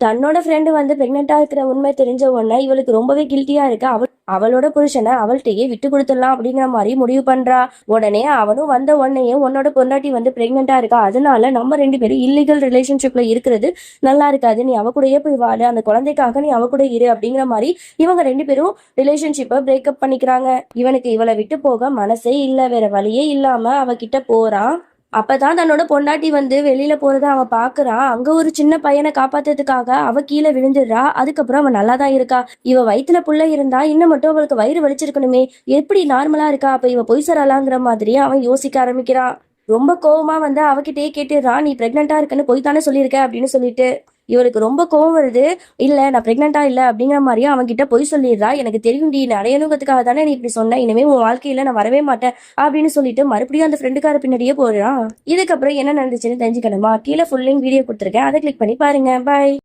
தன்னோட ஃப்ரெண்டு வந்து பிரெக்னெண்டா இருக்கிற உண்மை தெரிஞ்ச உடனே இவளுக்கு ரொம்பவே கில்ட்டியா இருக்கு. அவள் அவளோட புருஷனை அவள்கிட்டயே விட்டு கொடுத்துடலாம் அப்படிங்கிற மாதிரி முடிவு பண்றா. உடனே அவனும் வந்த உடனேயே உன்னோட பொண்டாட்டி வந்து பிரெக்னெண்டா இருக்கா? அதனால நம்ம ரெண்டு பேரும் இல்லீகல் ரிலேஷன்ஷிப்ல இருக்கிறது நல்லா இருக்காது. நீ அவ கூடயே போய் வாடு அந்த குழந்தைக்காக நீ அவ கூட இரு அப்படிங்கிற மாதிரி இவங்க ரெண்டு பேரும் ரிலேஷன்ஷிப்பை பிரேக்கப் பண்ணிக்கிறாங்க. இவனுக்கு இவளை விட்டு போக மனசே இல்ல. வேற வழியே இல்லாம அவகிட்ட போறான். அப்போ அப்பதான் தன்னோட பொண்டாட்டி வந்து வெளியில போகிறத அவன் பாக்குறான் அங்க ஒரு சின்ன பையனை காப்பாத்துறதுக்காக அவ கீழே விழுந்துடுறா. அதுக்கப்புறம் அவன் நல்லா தான் இருக்கா. இவ வயிற்றுல புள்ள இருந்தா இன்னும் மட்டும் அவளுக்கு வயிறு வலிச்சிருக்கணுமே. எப்படி நார்மலா இருக்கா? அப்ப இவ பொய் சரலாங்கிற மாதிரி அவன் யோசிக்க ஆரம்பிக்கிறான். ரொம்ப கோவமா வந்து அவகிட்டே கேட்டுடுறான். நீ பிரெக்னெண்டா இருக்குன்னு பொய் தானே சொல்லியிருக்க அப்படின்னு சொல்லிட்டு. இவளுக்கு ரொம்ப கோவம் வருது. இல்ல நான் பிரெக்னெண்டா இல்ல அப்படிங்கிற மாதிரியும் அவன்கிட்ட பொய் சொல்லிடுறா. எனக்கு தெரியும் நீ அடையணுங்கிறதுக்காக தானே நீ இப்படி சொன்னேன் இனிமே உன் வாழ்க்கையில நான் வரவே மாட்டேன் அப்படின்னு சொல்லிட்டு மறுபடியும் அந்த ஃப்ரெண்டுக்கார பின்னாடியே போறான். இதுக்கப்புறம் என்ன நடந்துச்சுன்னு தெரிஞ்சுக்கணுமா? கீழே ஃபுல்லிங் வீடியோ கொடுத்துருக்கேன். அதை கிளிக் பண்ணி பாருங்க. பாய்